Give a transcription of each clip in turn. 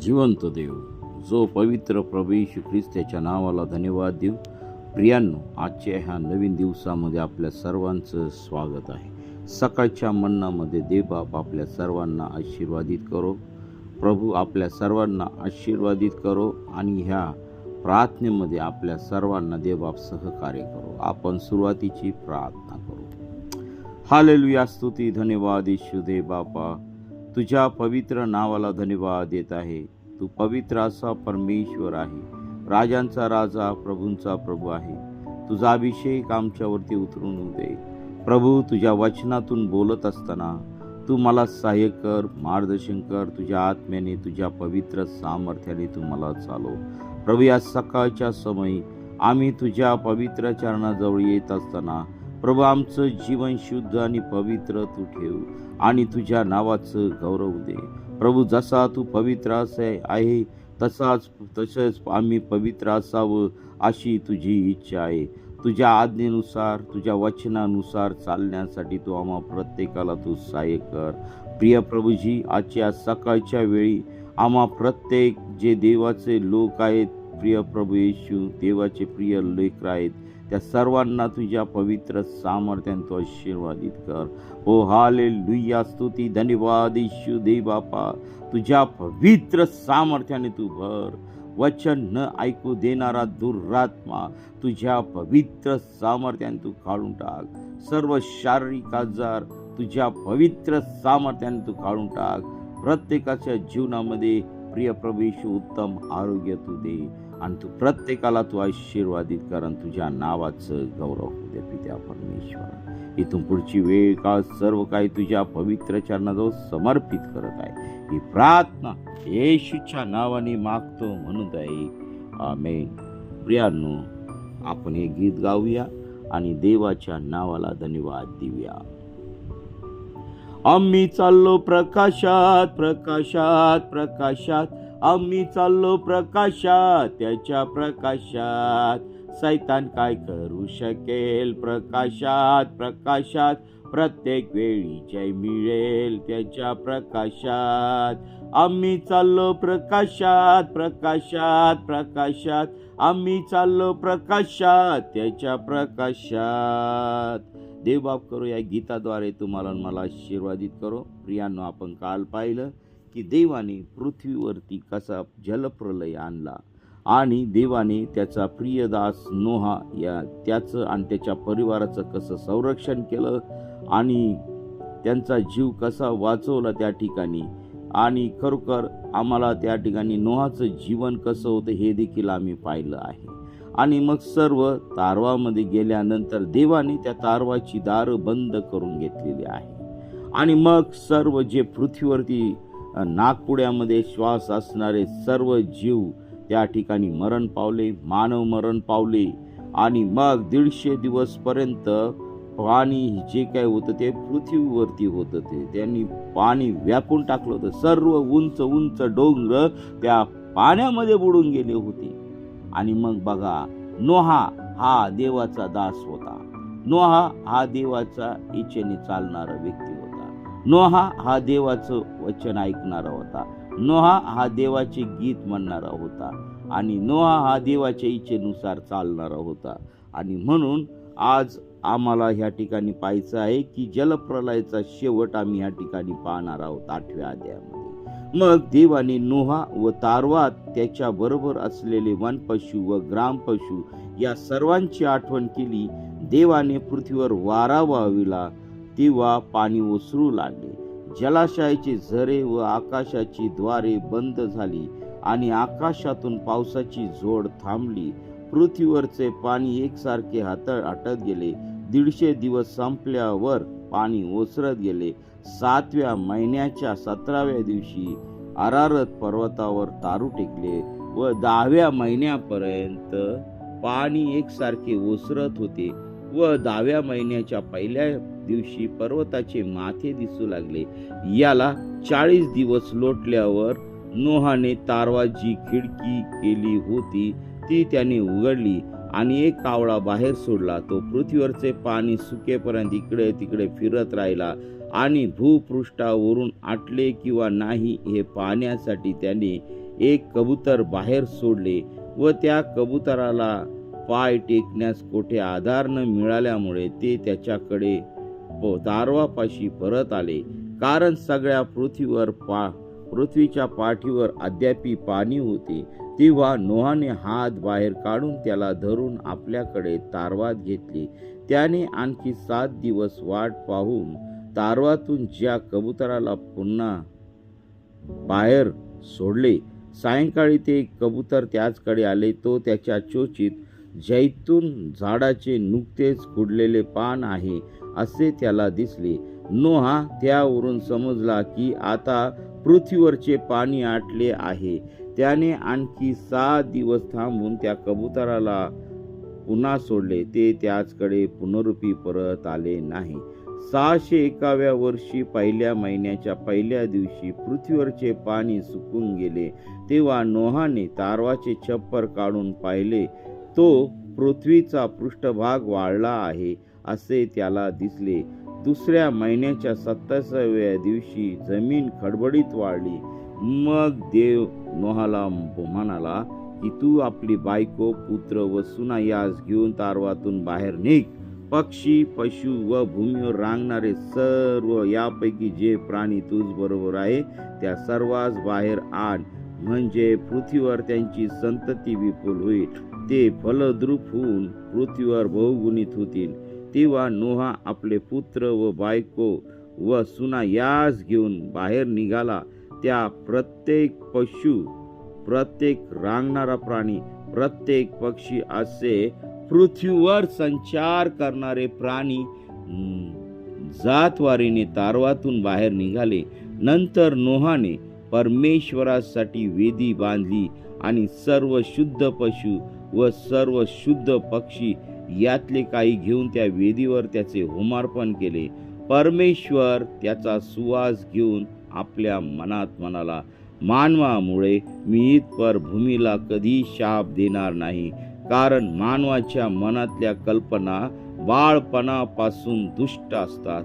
जिवंत देव जो पवित्र प्रभू येशू ख्रिस्ताच्या नावाला धन्यवाद देऊ. प्रियांनो आजच्या ह्या नवीन दिवसामध्ये आपल्या सर्वांचं स्वागत आहे. सकाळच्या मन्नामध्ये देवबाप आपल्या सर्वांना आशीर्वादित करो. प्रभू आपल्या सर्वांना आशीर्वादित करो आणि ह्या प्रार्थनेमध्ये आपल्या सर्वांना देवबाप सहकार्य करो. आपण सुरुवातीची प्रार्थना करू. हालेलुया स्तुती धन्यवाद येशू दे बापा. तुझ्या पवित्र नावाला धन्यवाद देत आहे. तू पवित्र असा परमेश्वर आहे. राजांचा राजा प्रभूंचा प्रभू आहे. तुझा अभिषेक आमच्यावरती उतरून दे. प्रभू तुझ्या वचनातून बोलत असताना तू मला सहाय्य कर मार्गदर्शन कर. तुझ्या आत्म्याने तुझ्या पवित्र सामर्थ्याने तू मला चालव प्रभू या सकाळच्या समयी आम्ही तुझ्या पवित्र चरणाजवळ येत असताना प्रभू आमचं जीवन शुद्ध आणि पवित्र तू ठेव आणि तुझ्या नावाचं गौरव दे. प्रभू जसा तू पवित्र असे आहे तसाच तसंच आम्ही पवित्र असावं अशी तुझी इच्छा आहे. तुझ्या आज्ञेनुसार तुझ्या वचनानुसार चालण्यासाठी तू आम्हा प्रत्येकाला तू सहाय्य कर. प्रिय प्रभूजी आजच्या सकाळच्या वेळी आम्हा प्रत्येक जे देवाचे लोक आहेत प्रिय प्रभू येशू देवाचे प्रिय लेकर आहेत त्या सर्वांना तुझ्या पवित्र सामर्थ्याने तू आशीर्वादित कर. हो हाले लुया स्तुती धन्यवाद इशू दे बापा. तुझ्या पवित्र सामर्थ्याने तू भर. वचन न ऐकू देणारा दुरात्मा तुझ्या पवित्र सामर्थ्याने तू काढून टाक. सर्व शारीरिक आजार तुझ्या पवित्र सामर्थ्याने तू काढून टाक. प्रत्येकाच्या जीवनामध्ये प्रिय प्रभू उत्तम आरोग्य तू दे. आणि तू प्रत्येकाला तू आशीर्वादित कारण तुझ्या नावाचं गौरव होऊ दे पित्या परमेश्वर. इथून पुढची वेळ काळ सर्व काही तुझ्या पवित्र चरणाजवळ समर्पित करत आहे. ही प्रार्थना येशूच्या नावाने मागतो म्हणून आहे आमेन. प्रियांनो आपण हे गीत गाऊया आणि देवाच्या नावाला धन्यवाद देऊया. आम्ही चाललो प्रकाशात प्रकाशात प्रकाशात. आम्ही चाललो प्रकाशात त्याच्या प्रकाशात. सैतान काय करू शकेल प्रकाशात? प्रकाशात प्रत्येक वेळी जय मिळेल त्याच्या प्रकाशात. आम्ही चाललो प्रकाशात प्रकाशात प्रकाशात. आम्ही चाललो प्रकाशात त्याच्या प्रकाशात. देवबाप करो या गीताद्वारे तुम्हाला मला आशीर्वादित करो. प्रियांनो आपण काल पाहिलं. की देवाने पृथ्वीवरती कसा जलप्रलय आणला आणि देवाने त्याचा प्रियदास नोहा या त्याचं आणि त्याच्या परिवाराचं कसं संरक्षण केलं आणि त्यांचा जीव कसा वाचवला त्या ठिकाणी आणि खरोखर आम्हाला त्या ठिकाणी नोहाचं जीवन कसं होतं हे देखील आम्ही पाहिलं आहे. आणि मग सर्व तारवामध्ये गेल्यानंतर देवाने त्या तारवाची दारं बंद करून घेतलेली आहे. आणि मग सर्व जे पृथ्वीवरती नागपुड्यामध्ये श्वास असणारे सर्व जीव त्या ठिकाणी मरण पावले मानव मरण पावले. आणि मग दीडशे दिवसपर्यंत पाणी जे काय होतं ते पृथ्वीवरती होतं ते. त्यांनी पाणी व्यापून टाकलं होतं. सर्व उंच उंच डोंगर त्या पाण्यामध्ये बुडून गेले होते. आणि मग बघा नोहा हा देवाचा दास होता. नोहा हा देवाचा इच्छेने चालणारा व्यक्ती नोहा हा देवाचं वचन ऐकणारा होता. नोहा हा देवाचे गीत म्हणणारा होता आणि नोहा हा देवाच्या इच्छेनुसार चालणारा होता. आणि म्हणून आज आम्हाला ह्या ठिकाणी पाहायचं आहे की जलप्रलयाचा शेवट आम्ही ह्या ठिकाणी पाहणार आहोत आठव्या अध्यायामध्ये. मग देवाने नोहा व तारवात त्याच्याबरोबर असलेले वनपशु व ग्रामपशु या सर्वांची आठवण केली. देवाने पृथ्वीवर वारा वाविला तेव्हा पाणी ओसरू लागले. जलाशयाचे झरे व आकाशाची द्वारे बंद झाली आणि आकाशातून पावसाची जोड थांबली. पृथ्वीवरचे पाणी एकसारखे हातळ आटत गेले. दीडशे दिवस संपल्यावर पाणी ओसरत गेले. सातव्या महिन्याच्या सतराव्या दिवशी अरारत पर्वतावर तारू टेकले व दहाव्या महिन्यापर्यंत पाणी एकसारखे ओसरत होते. व दहाव्या महिन्याच्या पहिल्या दिवशी पर्वताचे माथे दिसू लागले. याला चाळीस दिवस लोटल्यावर नोहाने तारवा जी खिडकी केली होती. ती त्याने उघडली आणि एक कावळा बाहेर सोडला. तो पृथ्वीवरचे पाणी सुकेपर्यंत इकडे तिकडे फिरत राहिला आणि भूपृष्ठावरून आटले किंवा नाही हे पाहण्यासाठी त्याने एक कबूतर बाहेर सोडले व त्या कबुतराला पाय टेकण्यास कोठे आधार न मिळाल्यामुळे ते त्याच्याकडे प- तारवापाशी परत आले. कारण सगळ्या पृथ्वीवर पा पृथ्वीच्या पाठीवर अद्यापी पाणी होते तेव्हा नोहाने हात बाहेर काढून त्याला धरून आपल्याकडे तारवात घेतले. त्याने आणखी सात दिवस वाट पाहून तारवातून ज्या कबुतराला पुन्हा बाहेर सोडले सायंकाळी ते कबूतर त्याचकडे आले तो त्याच्या चोचीत जैतून झाडाचे नुकतेच फुडलेले पान आहे असे त्याला दिसले. नोहा त्यावरून समजला की आता पृथ्वीवरचे पाणी आटले आहे. त्याने आणखी सहा दिवस थांबून त्या कबुतराला पुन्हा सोडले. ते त्याचकडे पुनरुपी परत आले नाही. सहाशे एकाव्या वर्षी पहिल्या महिन्याच्या पहिल्या दिवशी पृथ्वीवरचे पाणी सुकून गेले. तेव्हा नोहाने तारवाचे छप्पर काढून पाहिले. तो पृथ्वीचा पृष्ठभाग वाढला आहे असे त्याला दिसले. दुसऱ्या महिन्याच्या सत्तासाव्या दिवशी जमीन खडबडीत वाढली. मग देव नोहाला म्हणाला की तू आपली बायको पुत्र व सुना यास घेऊन तारवातून बाहेर निघ. पक्षी पशु व भूमीवर रांगणारे सर्व यापैकी जे प्राणी तुझ बरोबर आहे त्या सर्वांस बाहेर आण. म्हणजे पृथ्वीवर त्यांची संतती विपुल होईल. ते फलद्रूप होऊन पृथ्वीवर बहुगुणित होतील. तेव्हा नोहा आपले पुत्र व बायको व सुना यास घेऊन बाहेर निघाला. त्या प्रत्येक पशु प्रत्येक रांगणारा प्राणी प्रत्येक पक्षी असे पृथ्वीवर संचार करणारे प्राणी जातवारीने तारवातून बाहेर निघाले. नंतर नोहाने परमेश्वरासाठी वेदी बांधली आणि सर्व शुद्ध पशु व सर्व शुद्ध पक्षी यातले काही घेऊन त्या वेदीवर त्याचे होमार्पण केले. परमेश्वर त्याचा सुवास घेऊन आपल्या मनात म्हणाला मानवामुळे मी इतपर भूमीला कधी शाप देणार नाही. कारण मानवाच्या मनातल्या कल्पना बाळपणापासून दुष्ट असतात.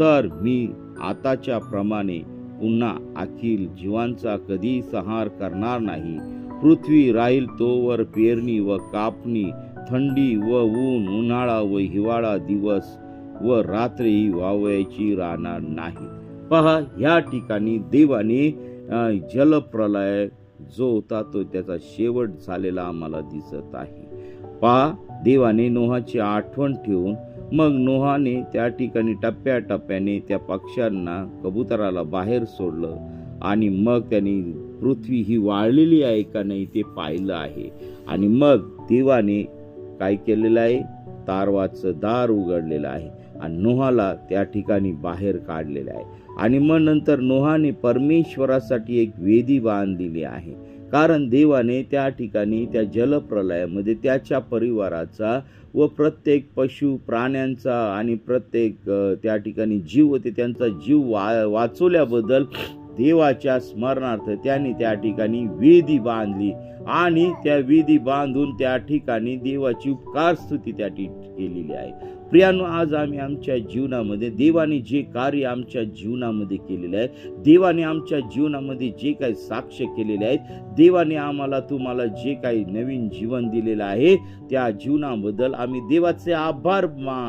तर मी आताच्या प्रमाणे पुन्हा अखिल जीवांचा कधी संहार करणार नाही. पृथ्वी राहील तोवर पेरणी व कापणी थंडी व ऊन उन्हाळा व हिवाळा दिवस व रात्री वावयाची राहणार नाही. पहा ह्या ठिकाणी देवाने जलप्रलय जो होता तो त्याचा शेवट झालेला आम्हाला दिसत आहे. पहा देवाने नोहाची आठवण ठेवून मग नोहाने त्या ठिकाणी टप्प्याटप्प्याने त्या पक्ष्यांना कबुतराला बाहेर सोडलं आणि मग त्यांनी पृथ्वी ही वाळलेली आहे का नाही ते पाहिलं आहे. आणि मग देवाने काय केलेलं आहे? तारवाचं दार उघडलेलं आहे आणि नोहाला त्या ठिकाणी बाहेर काढलेलं आहे. आणि मग नंतर नोहाने परमेश्वरासाठी एक वेदी बांधलेली आहे. कारण देवाने त्या ठिकाणी त्या जलप्रलयामध्ये त्याच्या परिवाराचा व प्रत्येक पशु प्राण्यांचा आणि प्रत्येक त्या ठिकाणी जीव होते त्यांचा जीव वा वाचवल्याबद्दल देवाच्या स्मरणार्थ त्यांनी त्या ठिकाणी वेदी बांधली आणि त्या वेदी बांधून त्या ठिकाणी देवाची उपकार स्तुती त्या ठिकाणी केलेली आहे. प्रियानो आज आम्ही आमच्या जीवनामध्ये देवाने जे कार्य आमच्या जीवनामध्ये केलेले आहे देवाने आमच्या जीवनामध्ये जे काही साक्ष केलेले आहेत देवाने आम्हाला तुम्हाला जे काही नवीन जीवन दिलेलं आहे त्या जीवनाबद्दल आम्ही देवाचे आभार मा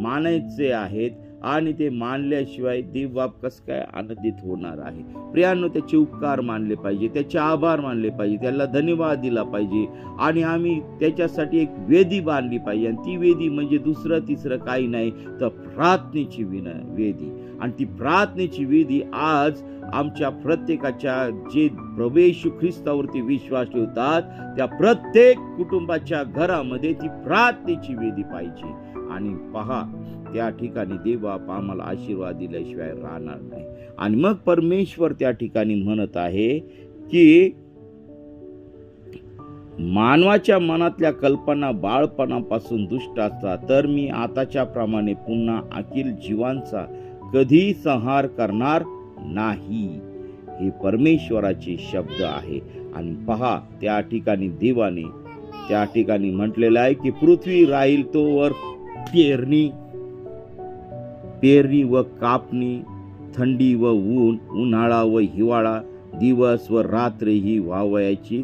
मानायचे आहेत. आणि ते मानल्याशिवाय देवबाप कसं काय आनंदित होणार आहे? प्रियांनो त्याचे उपकार मानले पाहिजे त्याचे आभार मानले पाहिजे त्याला धन्यवाद दिला पाहिजे आणि आम्ही त्याच्यासाठी एक वेदी बांधली पाहिजे. आणि ती वेदी म्हणजे दुसरं तिसरं काही नाही तर प्रार्थनेची विन वेदी. आणि ती प्रार्थनेची वेदी आज आमच्या प्रत्येकाच्या जे प्रवेश ख्रिस्तावरती विश्वास ठेवतात त्या प्रत्येक कुटुंबाच्या घरामध्ये ती प्रार्थनेची वेदी पाहिजे. आणि पहा त्या ठिकाणी देवबाप आम्हाला आशीर्वाद दिल्याशिवाय राहणार नाही. आणि मग परमेश्वर त्या ठिकाणी म्हणत आहे की मानवाच्या मनातल्या कल्पना बाळपणापासून दुष्ट असतात तर मी आताच्या प्रमाणे पुन्हा अखिल जीवांचा कधी संहार करणार नाही. हे परमेश्वराचे शब्द आहे. आणि पहा त्या ठिकाणी देवाने त्या ठिकाणी म्हटलेलं आहे की पृथ्वी राहील तोवर पेरणी पेरणी व कापणी थंडी व ऊन उन्हाळा व हिवाळा दिवस व रात्र ही व्हावयाची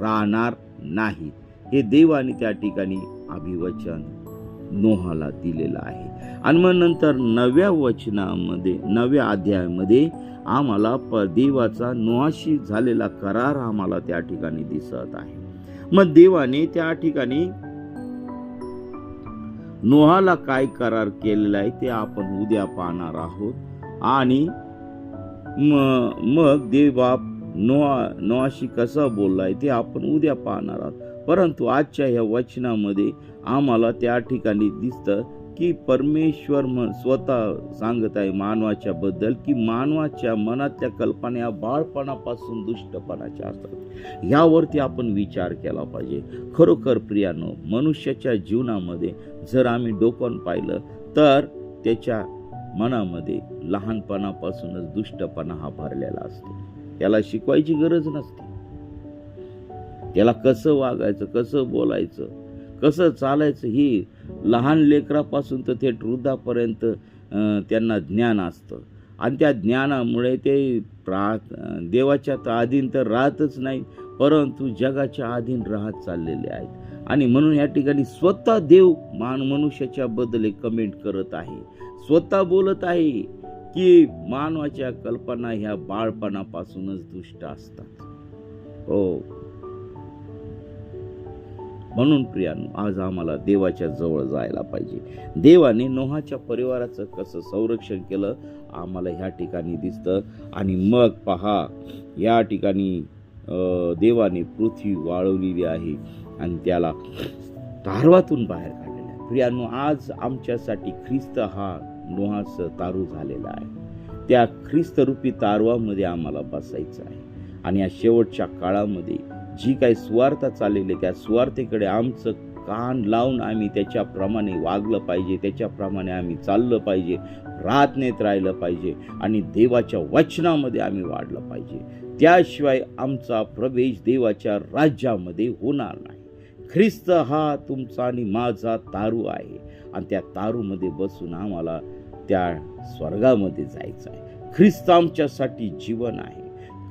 राहणार नाही हे देवाने त्या ठिकाणी अभिवचन नोहाला दिलेला आहे. आणि मग नंतर नव्या वचनामध्ये नव्या अध्यायामध्ये आम्हाला प देवाचा नोहाशी झालेला करार आम्हाला त्या ठिकाणी दिसत आहे. मग देवाने त्या ठिकाणी नोहाला काय करार केलेला आहे ते आपण उद्या पाहणार आहोत. आणि मग देवबाप नोहा नोहाशी कसा बोललाय ते आपण उद्या पाहणार आहोत. परंतु आजच्या ह्या वचनामध्ये आम्हाला त्या ठिकाणी दिसतं की परमेश्वर म- स्वतः सांगत आहे मानवाच्या बद्दल की मानवाच्या मनातल्या कल्पना या बाळपणापासून दुष्टपणाच्या असतात. यावरती आपण विचार केला पाहिजे. खरोखर प्रियानो मनुष्याच्या जीवनामध्ये जर आम्ही डोकून पाहिलं तर त्याच्या मनामध्ये लहानपणापासूनच दुष्टपणा हा भरलेला असतो. त्याला शिकवायची गरज नसते. त्याला कसं वागायचं कसं बोलायचं कसं चालायचं ही लहान लेकरापासून तर थेट वृद्धापर्यंत त्यांना ज्ञान असतं. आणि त्या ज्ञानामुळे ते प्रा देवाच्या तर आधीन तर राहतच नाही परंतु जगाच्या अधीन राहत चाललेले आहेत. आणि म्हणून या ठिकाणी स्वतः देव मान मनुष्याच्या बदले एक कमेंट करत आहे. स्वतः बोलत आहे की मानवाच्या कल्पना ह्या बाळपणापासूनच दुष्ट असतात. हो. म्हणून प्रियानो आज आम्हाला देवाच्या जवळ जायला पाहिजे. देवाने नोहाच्या परिवाराचं कसं संरक्षण केलं आम्हाला ह्या ठिकाणी दिसतं. आणि मग पहा या ठिकाणी देवाने पृथ्वी वाळवलेली आहे आणि त्याला तारवातून बाहेर काढलेलं आहे. प्रियानो आज आमच्यासाठी ख्रिस्त हा नोहाचं तारू झालेला आहे. त्या ख्रिस्तरूपी तारवामध्ये आम्हाला बसायचं आहे. आणि या शेवटच्या काळामध्ये जी काही स्वार्थ चाललेली आहे, त्या स्वार्थेकडे आमचं कान लावून आम्ही त्याच्याप्रमाणे वागलं पाहिजे त्याच्याप्रमाणे आम्ही चाललं पाहिजे प्रार्थनेत राहिलं पाहिजे आणि देवाच्या वचनामध्ये आम्ही वाढलं पाहिजे. त्याशिवाय आमचा प्रवेश देवाच्या राज्यामध्ये होणार नाही. ख्रिस्त हा तुमचा आणि माझा तारू आहे आणि त्या तारूमध्ये बसून आम्हाला त्या स्वर्गामध्ये जायचं आहे. ख्रिस्त आमच्यासाठी जीवन आहे.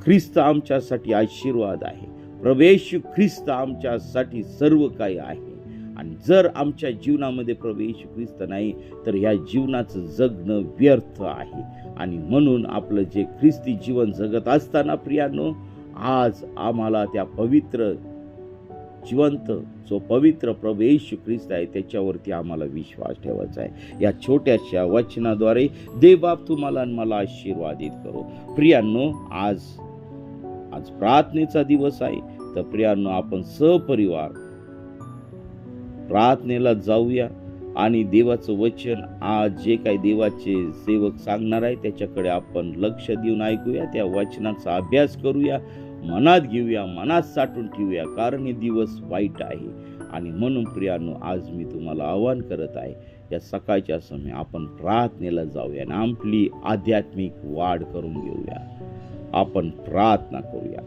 ख्रिस्त आमच्यासाठी आशीर्वाद आहे. प्रवेश ख्रिस्त आमच्यासाठी सर्व काही आहे. आणि जर आमच्या जीवनामध्ये प्रवेश ख्रिस्त नाही तर ह्या जीवनाचं जगणं व्यर्थ आहे. आणि म्हणून आपलं जे ख्रिस्ती जीवन जगत असताना प्रियानो आज आम्हाला त्या पवित्र जिवंत जो पवित्र प्रवेश ख्रिस्त आहे त्याच्यावरती आम्हाला विश्वास ठेवायचा आहे. या छोट्याशा वचनाद्वारे देवबाप तुम्हाला आणि मला आशीर्वादित करो. प्रियांनो आज आज प्रार्थनेचा दिवस आहे. तर प्रियांनो आपण सपरिवार प्रार्थनेला जाऊया आणि देवाचं वचन आज जे काही देवाचे सेवक सांगणार आहे त्याच्याकडे आपण लक्ष देऊन ऐकूया त्या वचनाचा अभ्यास करूया मनात घेऊया मनात साठवून ठेवूया कारण हे दिवस वाईट आहे. आणि म्हणून प्रियानो आज मी तुम्हाला आवाहन करत आहे या सकाळच्या समय आपण प्रार्थनेला जाऊया आणि आपली आध्यात्मिक वाढ करून घेऊया. आपण प्रार्थना करूया.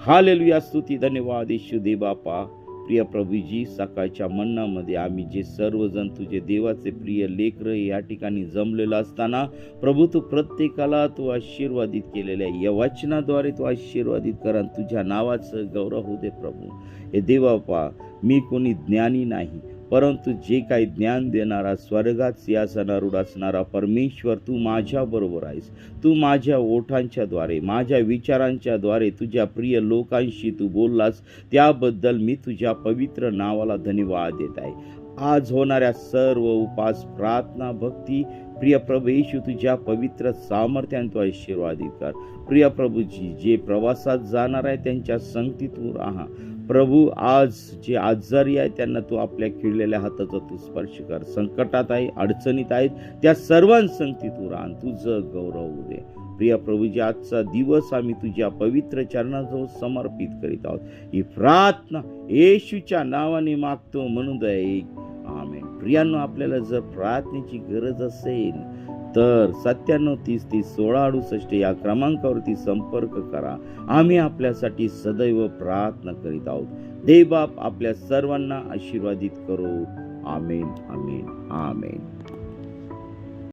हालेलुया स्तुती धन्यवाद. येशू दे बापा प्रिय प्रभूजी सकाळच्या मन्नामध्ये आम्ही जे सर्वजण तुझे देवाचे प्रिय लेकर या ठिकाणी जमलेलं असताना प्रभू तू प्रत्येकाला तू आशीर्वादित केलेले आहे या वचनाद्वारे तू आशीर्वादित करा तुझ्या नावाचं गौरव होऊ दे प्रभू. हे देवापा मी कोणी ज्ञानी नाही परंतु जे काही ज्ञान देणारा स्वर्गात सिंहासनारूढ असणारा परमेश्वर तू माझ्याबरोबर आहेस. तू माझ्या ओठांच्याद्वारे माझ्या विचारांच्याद्वारे तुझ्या प्रिय लोकांशी तू बोललास त्याबद्दल मी तुझ्या पवित्र नावाला धन्यवाद देत आहे. आज होणाऱ्या सर्व उपास प्रार्थना भक्ती प्रिय प्रभू येशू तुझ्या पवित्र सामर्थ्यांतो आशीर्वादित कर. प्रिय प्रभूजी जे प्रवासात जाणार आहे त्यांच्या संगतीतून राहा. प्रभू आज जे आजारी आहे त्यांना तू आपल्या खिळलेल्या हाताचा तू स्पर्श कर. संकटात आहे अडचणीत आहेत त्या सर्वांसंगती तू राहण तुझं गौरव होऊ दे. प्रिय प्रभूजी आजचा दिवस आम्ही तुझ्या पवित्र चरणाजवळ समर्पित करीत आहोत ही प्रार्थना येशूच्या नावाने मागतो म्हणून दय आमेन. प्रियांनो आपल्याला जर प्रार्थनेची गरज असेल तर सत्त्याण्णव तीस तीस सोळा अडुसष्ट या क्रमांकावरती संपर्क करा. आम्ही आपल्यासाठी सदैव प्रार्थना करीत आहोत. देवबाप आपल्या सर्वांना आशीर्वादित करो. आमेन आमेन आमेन.